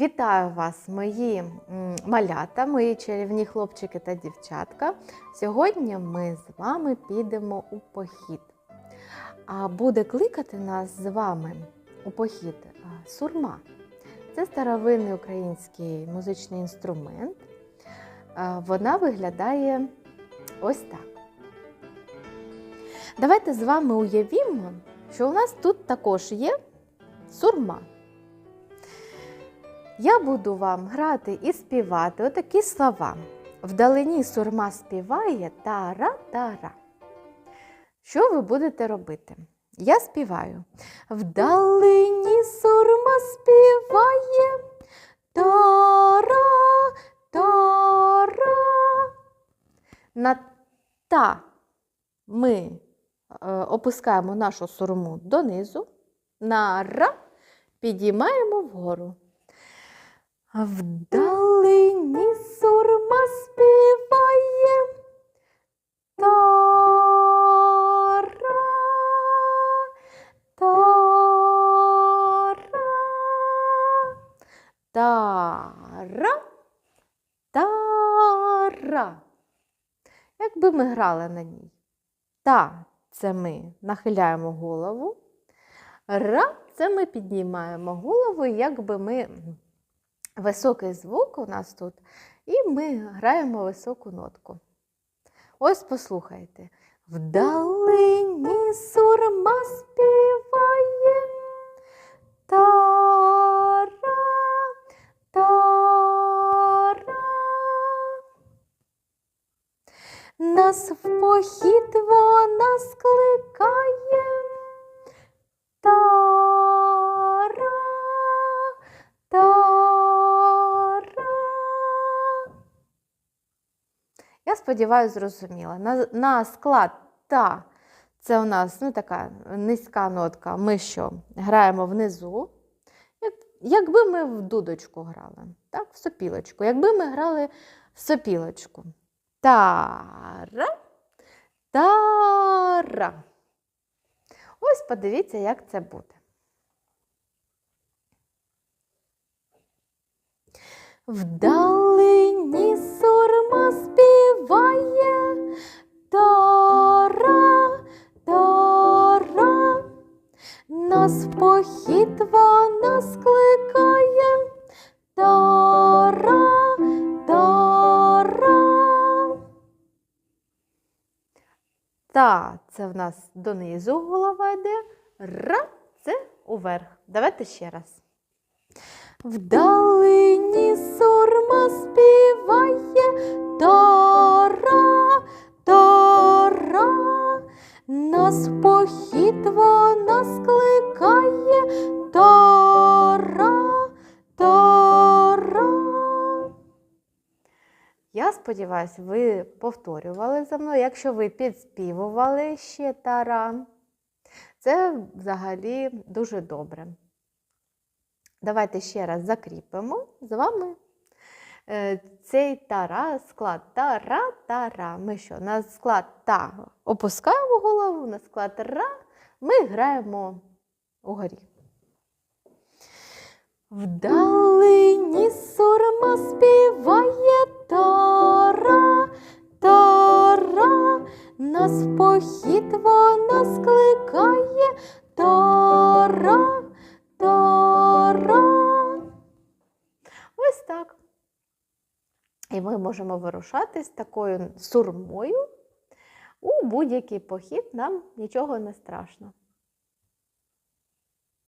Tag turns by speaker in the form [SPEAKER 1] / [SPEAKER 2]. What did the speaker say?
[SPEAKER 1] Вітаю вас, мої малята, мої чарівні хлопчики та дівчатка. Сьогодні ми з вами підемо у похід. А буде кликати нас з вами у похід сурма. Це старовинний український музичний інструмент. Вона виглядає ось так. Давайте з вами уявімо, що у нас тут також є сурма. Я буду вам грати і співати отакі слова. Вдалині сурма співає тара-тара. Що ви будете робити? Я співаю. Вдалині сурма співає тара, тара. На та ми е, опускаємо нашу сурму донизу, на ра підіймаємо вгору. Вдалині сурма співає тара, тара, тара, тара. Якби ми грали на ній. Та це ми нахиляємо голову. Ра це ми піднімаємо голову, якби ми високий звук у нас тут, і ми граємо високу нотку. Ось послухайте. Вдалині сурма співає. Тара, тара. Нас в похід вона скликає. Я сподіваюся, зрозуміла. На, на склад та це у нас ну, така низька нотка. Ми що? Граємо внизу. Як, якби ми в дудочку грали, так, в сопілочку. Якби ми грали в сопілочку. Тара, тара. Ось подивіться, як це буде. Вдалині сурма Нас в похід вона скликає тара, тара. Та це в нас донизу голова йде. Ра це уверх. Давайте ще раз. Вдалині сурма співає Нас в похід вона скликає тара, тара. Я сподіваюся, ви повторювали за мною. Якщо ви підспівували ще тара, це взагалі дуже добре. Давайте ще раз закріпимо з вами е, цей тара, склад тара, тара. Ми що? На склад та опускаємо голову, на склад ра ми граємо угорі. Вдалині сурма співає тара, тара. Нас в похід вона скликає тара. Ми можемо вирушати з такою сурмою у будь-який похід, нам нічого не страшно.